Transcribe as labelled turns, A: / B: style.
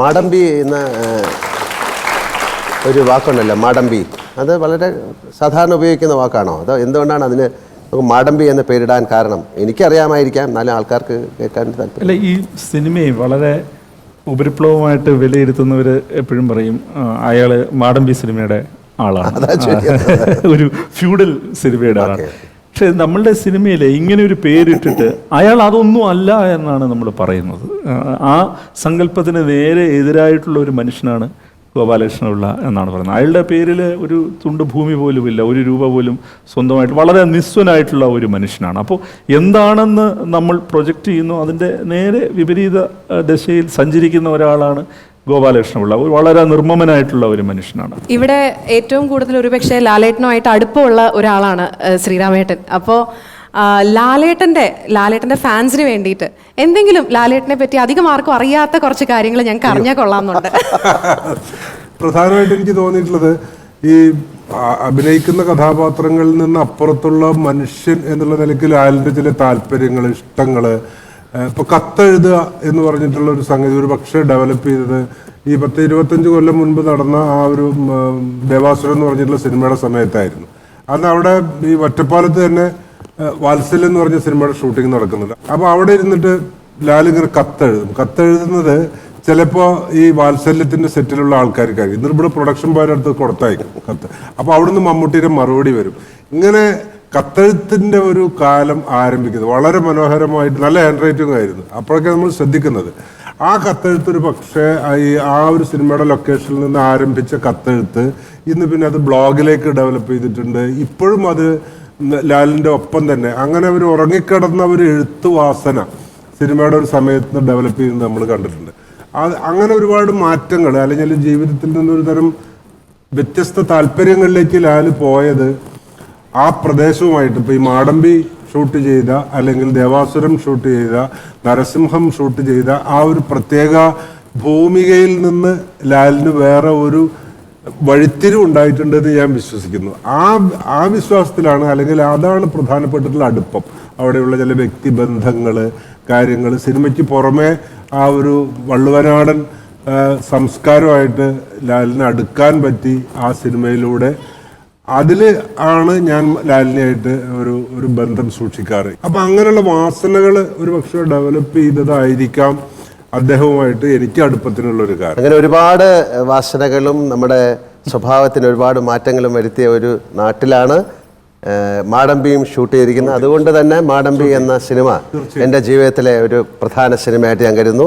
A: മാടമ്പി എന്ന ഒരു വാക്കുണ്ടല്ലോ മാടമ്പി. അത് വളരെ സാധാരണ ഉപയോഗിക്കുന്ന വാക്കാണോ? അതോ എന്തുകൊണ്ടാണ് അതിന് മാടമ്പി എന്ന് പേരിടാൻ കാരണം? എനിക്കറിയാമായിരിക്കാം എന്നാലും ആൾക്കാർക്ക് കേൾക്കാൻ താല്പര്യം.
B: അല്ല ഈ സിനിമയെ വളരെ ഉപരിപ്ലവമായിട്ട് വിലയിരുത്തുന്നവർ എപ്പോഴും പറയും അയാൾ മാടമ്പി സിനിമയുടെ ആളാണ്. ഒരു ഫ്യൂഡൽ സിനിമയുടെ ആളാണ്. പക്ഷെ നമ്മളുടെ സിനിമയിൽ ഇങ്ങനെ ഒരു പേരിട്ടിട്ട് അയാൾ അതൊന്നും അല്ല എന്നാണ് നമ്മൾ പറയുന്നത്. ആ, സങ്കല്പത്തിന് നേരെ എതിരായിട്ടുള്ള ഒരു മനുഷ്യനാണ് ഗോപാലകൃഷ്ണപിള്ള എന്നാണ് പറയുന്നത്. അയാളുടെ പേരിൽ ഒരു തുണ്ട് ഭൂമി പോലും ഇല്ല. ഒരു രൂപ പോലും സ്വന്തമായിട്ട് വളരെ നിസ്വനായിട്ടുള്ള ഒരു മനുഷ്യനാണ്. അപ്പോൾ എന്താണെന്ന് നമ്മൾ പ്രൊജക്റ്റ് ചെയ്യുന്നു? അതിന്റെ നേരെ വിപരീത ദശയിൽ സഞ്ചരിക്കുന്ന ഒരാളാണ് ഗോപാലകൃഷ്ണപിള്ള ഒരു വളരെ നിർമ്മമനായിട്ടുള്ള ഒരു മനുഷ്യനാണ്.
C: ഇവിടെ ഏറ്റവും കൂടുതൽ ഒരുപക്ഷെ ലാലേട്ടനുമായിട്ട് അടുപ്പമുള്ള ഒരാളാണ് ശ്രീരാമേട്ടൻ. അപ്പോൾ ലാലേട്ടന്റെ ലാലേട്ടന്റെ ഫാൻസിന് വേണ്ടിയിട്ട് എന്തെങ്കിലും ലാലേട്ടനെ പറ്റി അധികം ആർക്കും അറിയാത്ത കുറച്ച് കാര്യങ്ങൾ ഞങ്ങൾക്ക് അറിഞ്ഞാൽ കൊള്ളാമെന്നുണ്ട്.
D: പ്രധാനമായിട്ട് എനിക്ക് തോന്നിയിട്ടുള്ളത് ഈ അഭിനയിക്കുന്ന കഥാപാത്രങ്ങളിൽ നിന്ന് അപ്പുറത്തുള്ള മനുഷ്യൻ എന്നുള്ള നിലയ്ക്ക് ലാലിന്റെ ചില താല്പര്യങ്ങൾ ഇഷ്ടങ്ങൾ ഏഹ് ഇപ്പൊ കത്തെഴുതുക എന്ന് പറഞ്ഞിട്ടുള്ള ഒരു സംഗതി ഒരു പക്ഷേ ഡെവലപ്പ് ചെയ്തത് ഈ പത്ത് ഇരുപത്തഞ്ച് കൊല്ലം മുൻപ് നടന്ന ആ ഒരു ദേവാസുരം എന്ന് പറഞ്ഞിട്ടുള്ള സിനിമയുടെ സമയത്തായിരുന്നു. അന്ന് അവിടെ ഈ ഒറ്റപ്പാലത്ത് തന്നെ വാത്സല്യം എന്ന് പറഞ്ഞ സിനിമയുടെ ഷൂട്ടിംഗ് നടക്കുന്നുണ്ട്. അപ്പോൾ അവിടെ ഇരുന്നിട്ട് ലാലിങ്ങനെ കത്തെഴുതും. കത്തെഴുതുന്നത് ചിലപ്പോൾ ഈ വാത്സല്യത്തിന്റെ സെറ്റിലുള്ള ആൾക്കാർക്കായിരിക്കും. എന്നിട്ട് ഇവിടെ പ്രൊഡക്ഷൻ ബോയുടെ അടുത്ത് കൊടുത്തായിരിക്കും കത്ത്. അപ്പോൾ അവിടുന്ന് മമ്മൂട്ടിയുടെ മറുപടി വരും. ഇങ്ങനെ കത്തെഴുത്തിന്റെ ഒരു കാലം ആരംഭിക്കുന്നത്. വളരെ മനോഹരമായിട്ട് നല്ല ഹാൻഡ് റൈറ്റിംഗ് ആയിരുന്നു അപ്പോഴൊക്കെ നമ്മൾ ശ്രദ്ധിക്കുന്നത്. ആ കത്തെഴുത്ത് ഒരു പക്ഷേ ഈ ആ ഒരു സിനിമയുടെ ലൊക്കേഷനിൽ നിന്ന് ആരംഭിച്ച കത്തെഴുത്ത് ഇന്ന് പിന്നെ അത് ബ്ലോഗിലേക്ക് ഡെവലപ്പ് ചെയ്തിട്ടുണ്ട്. ഇപ്പോഴും അത് ലാലിന്റെ ഒപ്പം തന്നെ. അങ്ങനെ അവർ ഉറങ്ങിക്കിടന്ന ഒരു എഴുത്ത് വാസന സിനിമയുടെ ഒരു സമയത്ത് ഡെവലപ്പ് ചെയ്യുന്നത് നമ്മൾ കണ്ടിട്ടുണ്ട്. അത് അങ്ങനെ ഒരുപാട് മാറ്റങ്ങൾ അല്ലെങ്കിൽ ജീവിതത്തിൽ നിന്നൊരു തരം വ്യത്യസ്ത താല്പര്യങ്ങളിലേക്ക് ലാൽ പോയത് ആ പ്രദേശവുമായിട്ട് ഇപ്പൊ ഈ മാടമ്പി ഷൂട്ട് ചെയ്ത അല്ലെങ്കിൽ ദേവാസുരം ഷൂട്ട് ചെയ്ത നരസിംഹം ഷൂട്ട് ചെയ്ത ആ ഒരു പ്രത്യേക ഭൂമികയിൽ നിന്ന് ലാലിന് വേറെ ഒരു വഴിത്തിരിവ് ഉണ്ടായിട്ടുണ്ടെന്ന് ഞാൻ വിശ്വസിക്കുന്നു. ആ ആ വിശ്വാസത്തിലാണ് അല്ലെങ്കിൽ അതാണ് പ്രധാനപ്പെട്ടിട്ടുള്ള അടുപ്പം. അവിടെയുള്ള ചില വ്യക്തിബന്ധങ്ങൾ കാര്യങ്ങൾ സിനിമയ്ക്ക് പുറമേ ആ ഒരു വള്ളുവനാടൻ സംസ്കാരമായിട്ട് ലാലിനെ അടുക്കാൻ പറ്റി ആ സിനിമയിലൂടെ അതിൽ ആണ് ഞാൻ ലാലിനെയായിട്ട് ഒരു ഒരു ബന്ധം സൂക്ഷിക്കാറ്. അപ്പം അങ്ങനെയുള്ള വാസനകൾ ഒരു പക്ഷേ ഡെവലപ്പ് ചെയ്തതായിരിക്കാം അദ്ദേഹവുമായിട്ട് എനിക്ക് അടുപ്പത്തിനുള്ള ഒരു കാര്യം.
A: അങ്ങനെ ഒരുപാട് വാസനകളും നമ്മുടെ സ്വഭാവത്തിന് ഒരുപാട് മാറ്റങ്ങളും വരുത്തിയ ഒരു നാട്ടിലാണ് മാടമ്പിയും ഷൂട്ട് ചെയ്തിരിക്കുന്നത്. അതുകൊണ്ട് തന്നെ മാടമ്പി എന്ന സിനിമ എന്റെ ജീവിതത്തിലെ ഒരു പ്രധാന സിനിമയായിട്ട് ഞാൻ കരുതുന്നു.